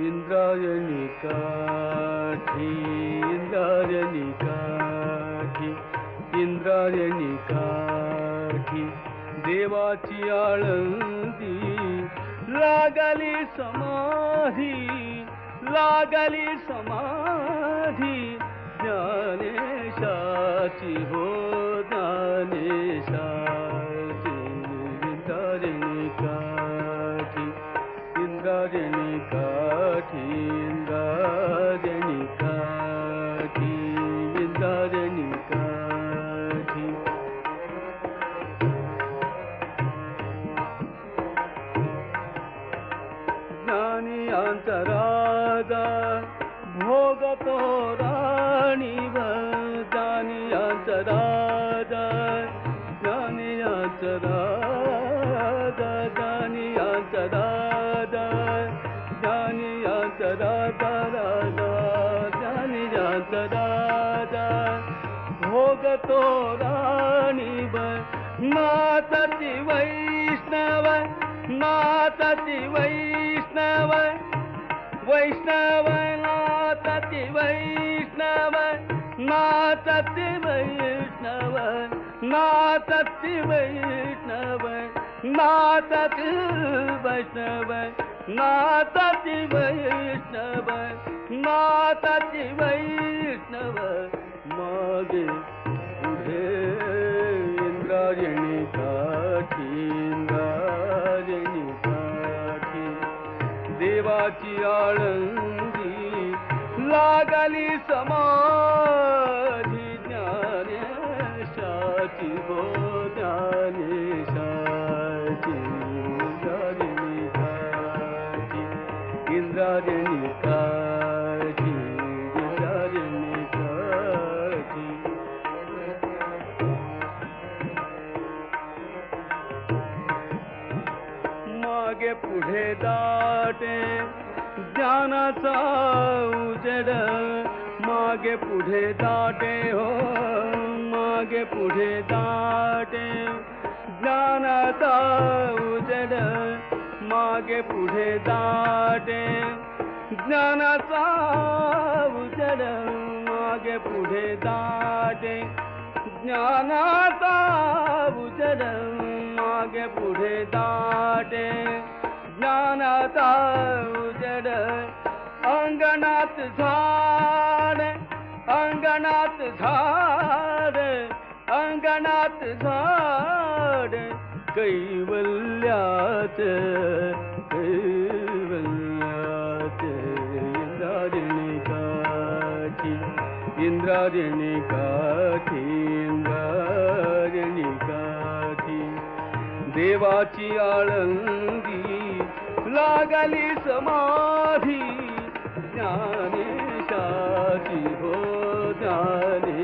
इंद्रायणी काठी इंद्रायणी काठी इंद्रायणी काठी देवाची आळंदी लागली समाधी लागली समाधी ज्ञानेशाची हो ज्ञानेशाची इंद्रायणी काठी इंद्रायणी काठी इंद्रायणी काठी इंद्रायणी अंतरादा भोगतो राणीव नातति वैष्णव नातति वैष्णव वैष्णव नातति वैष्णव नातति वैष्णव नातति वैष्णव नातति वैष्णव नातति वैष्णव नातति वैष्णव. मागे पुढे इंद्रायणी काठी इंद्रायणी काठी देवाची आळंदी लागली समाधी ज्ञानेशाची हो ज्ञानेश. मागे पुढे दाटे ज्ञानाचा उजेड मागे पुढे दाटे हो मागे पुढे दाटे ज्ञानाचा उजेड मागे पुढे दाटे. ज्ञानाचा उजेड मागे पुढे दाटे. ज्ञानाचा उजेड मागे पुढे दाटे. ज्ञानाचा उजेड अंगणात झाड अंगणात झाड अंगणात झाड. कैवल्यात कैवल्यात इंद्रायणी काठी इंद्रायणी काठी इंद्रायणी काठी देवाची आळंदी लागली समाधी ज्ञानेशाची हो ज्ञानेशाची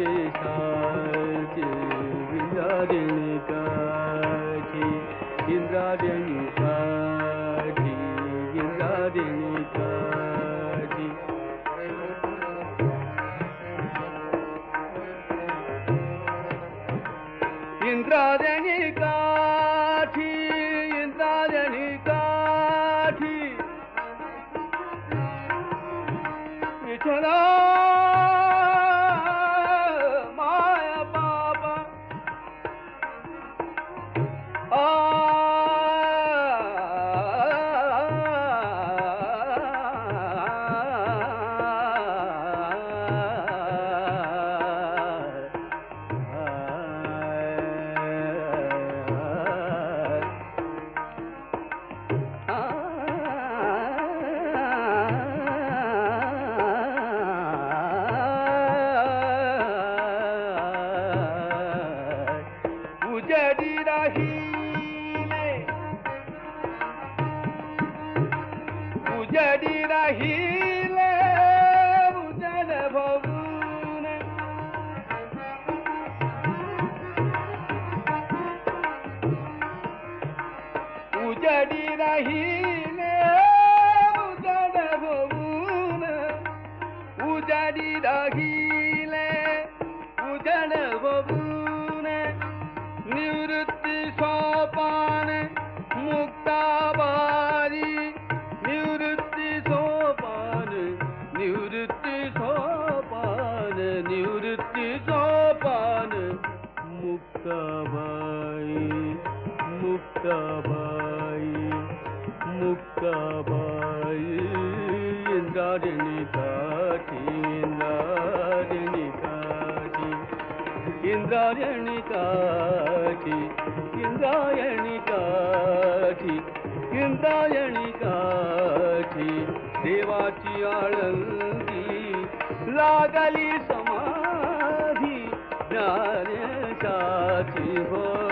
Krishna ಶರೀರಹೀಲೆ ಉಜಣವೂನೆ ನಿವೃತ್ತಿ ಸೋಪಾನ ಮುಕ್ತಾಬಾರಿ ನಿವೃತ್ತಿ ಸೋಪಾನ ನಿವೃತ್ತಿ ಸೋಪಾನ ನಿವೃತ್ತಿ ಸೋಪಾನ ಮುಕ್ತಾಬಾಯಿ ಮುಕ್ತಾಬಾಯಿ ಮುಕ್ತಾಬಾಯಿ इंद्रायणी काठी इंद्रायणी काठी इंद्रायणी काठी देवाची आळंदी लागली समाधी ज्ञानेशाची हो ज्ञानेशाची